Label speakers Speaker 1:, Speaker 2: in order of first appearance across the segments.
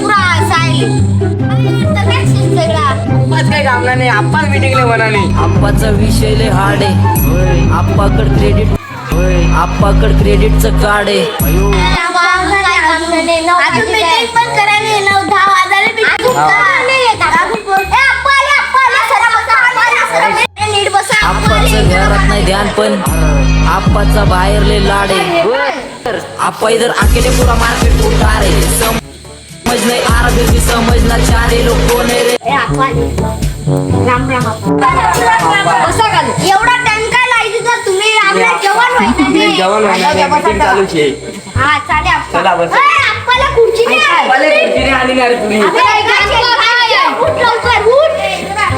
Speaker 1: पुरा
Speaker 2: आप्पाच काही कामला नाही आप्पाच मिटिंगला म्हणाली.
Speaker 3: आप्पाचा विषय लय हार्ड आहे. आप्पाकड क्रेडिट आप्पाकड क्रेडिटचं कार्ड आहे. आप्पाचं. घरात नाही ध्यान पण. आप्पाचा बाहेर लय लाड आहे. आप्पा इधर अकेले पुरा मार्केट उतार आहे. समज नाही आरा बेबी समजणार चारे लोक कोण रे
Speaker 1: ए, अप्पा आले. राम राम अप्पा. बसा खाली. एवढा टाइम काय लायची तर तुम्ही रामला जेवण व्हायचं नाही.
Speaker 2: जेवण व्हायला मीटिंग चालूच आहे
Speaker 1: हा चालेल अप्पा.
Speaker 2: चला, बसा.
Speaker 1: ए, अप्पाला खुर्ची नाही आहे.
Speaker 2: भले किती आली नाही रे तुम्ही
Speaker 1: अबे, काय केलं? उठ लवकर, उठ.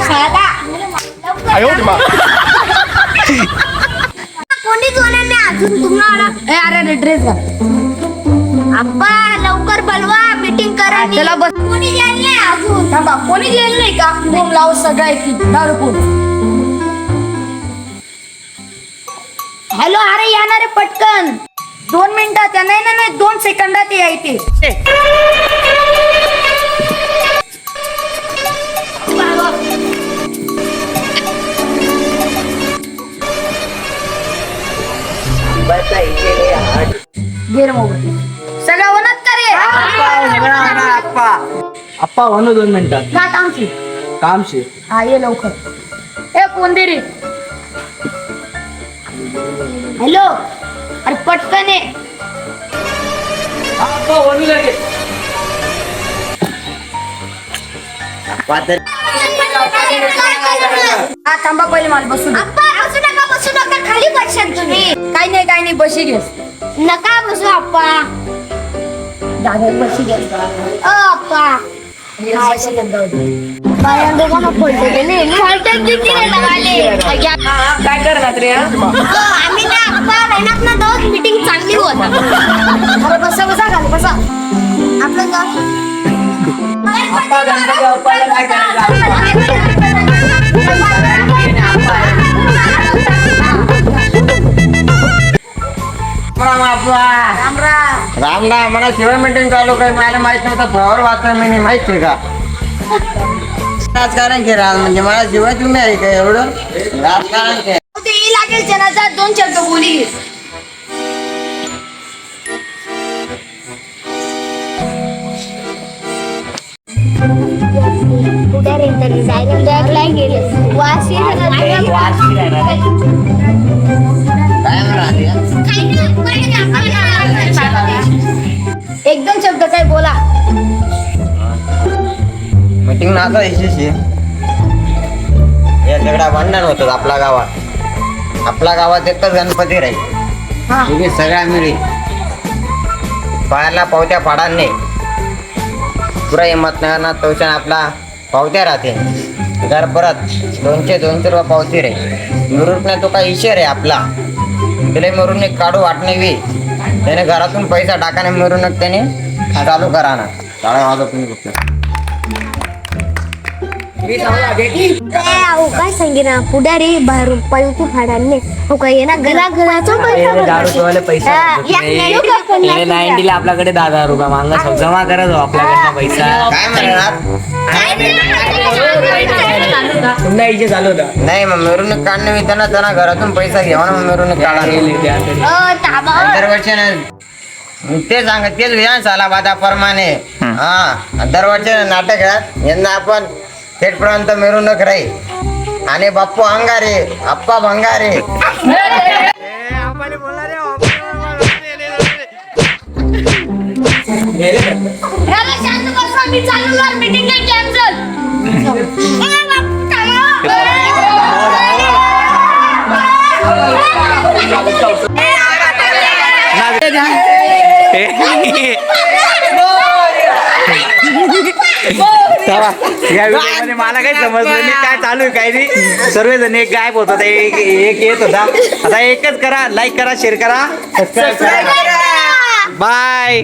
Speaker 1: साधा. कोणीच होणार नाही अजून तुम्हाला
Speaker 4: ए अरे अरे ड्रेस घाल
Speaker 1: करा
Speaker 4: त्याला बस.
Speaker 1: कोणी यायला नाही अजून.
Speaker 4: थांबा कोणी गेलं नाही का? बोम लाव सगळं दारू हॅलो अरे येणार आहे पटकन. दोन मिनिटात या. नाही नाही नाही दोन सेकंदात या इथे. घे रे मोबाईल. सगळं वनात का रे?
Speaker 2: आप्पा आप्पा म्हणू दोन मिनिटात
Speaker 4: का
Speaker 2: कामशी
Speaker 4: हा ये लवकर. ए दे रे? हॅलो? अरे पटकन ये.
Speaker 2: आप्पा म्हणू
Speaker 4: हा थांबा पहिले मला बसू दे.
Speaker 1: अप्पा बसू नका बसू नका खाली बसशाल तुम्ही.
Speaker 4: काही नाही काही नाही बशी घेस
Speaker 1: नका बसू अप्पा.
Speaker 4: दादा बशी घे.
Speaker 1: अ अप्पा. लगाले
Speaker 2: काय करणार रे?
Speaker 1: आम्ही ना दोन मीटिंग चांगली होत.
Speaker 4: बसा बसा.
Speaker 2: मला शिवाय मीटिंग चालू काय मला माहीत नव्हतं फ्लॉवर वाचता मी नाही माहीत आहे का? राजकारण के राज म्हणजे मला शिवाय तुम्ही आहे का एवढं? राजकारण के
Speaker 4: ते ई लागेल जनाचा दोन शब्द बोली.
Speaker 1: गेले वाशी
Speaker 4: एक
Speaker 2: मीटिंग नाचा यशस्वी. या सगळ्या भांडण होतात आपल्या गावात. आपल्या गावात एकच गणपती राहील.
Speaker 4: हा.
Speaker 2: तुम्ही सगळ्या मिळी. बाहेरला पावत्या पाडा नाही. पुरा हिंमत ना तवशान आपला पावत्या राहते घर परत दोनशे दोनशे रुपये पावती रे मिरून तो काय इशेर आहे आपला. तिला मिरून काढू वाटणे वी त्याने घरातून पैसा टाकाने मिरून त्याने चालू करा ना टाळा वाजव तुम्ही फक्त.
Speaker 1: काय सांगे ना पुढारी बाहेरून पैसे फाडाले हो काय ये ना घरा घराचा पैसा
Speaker 3: नाईन्टीला आपल्याकडे दहा हजार रुपये मागा जमा करत हो आपल्याकडनं पैसा.
Speaker 2: काय म्हणणार?
Speaker 3: पुन्हा इथे चालू होता.
Speaker 2: नाही मग मिरवणूक काढणे मी त्यांना त्यांना घरातून पैसा घ्यावा ना मिरवणूक काढा. दरवर्षी ते सांग तेच विधान साला बादाप्रमाणे. हा दरवर्षी नाटक आहे. यंदा आपण थेटपर्यंत मिरवणूक राहील आणि बाप्पू अंगारे आप्पा भंगारे.
Speaker 1: शांत बसा मी चालू मीटिंग
Speaker 5: या व्हिडिओमध्ये मला काही समजलं नाही काय चालू आहे काय नाही. सर्वजण एक गायब होत होता एक एक येत होता. आता एकच करा लाईक करा शेअर करा. सबस्क्राईब करा. बाय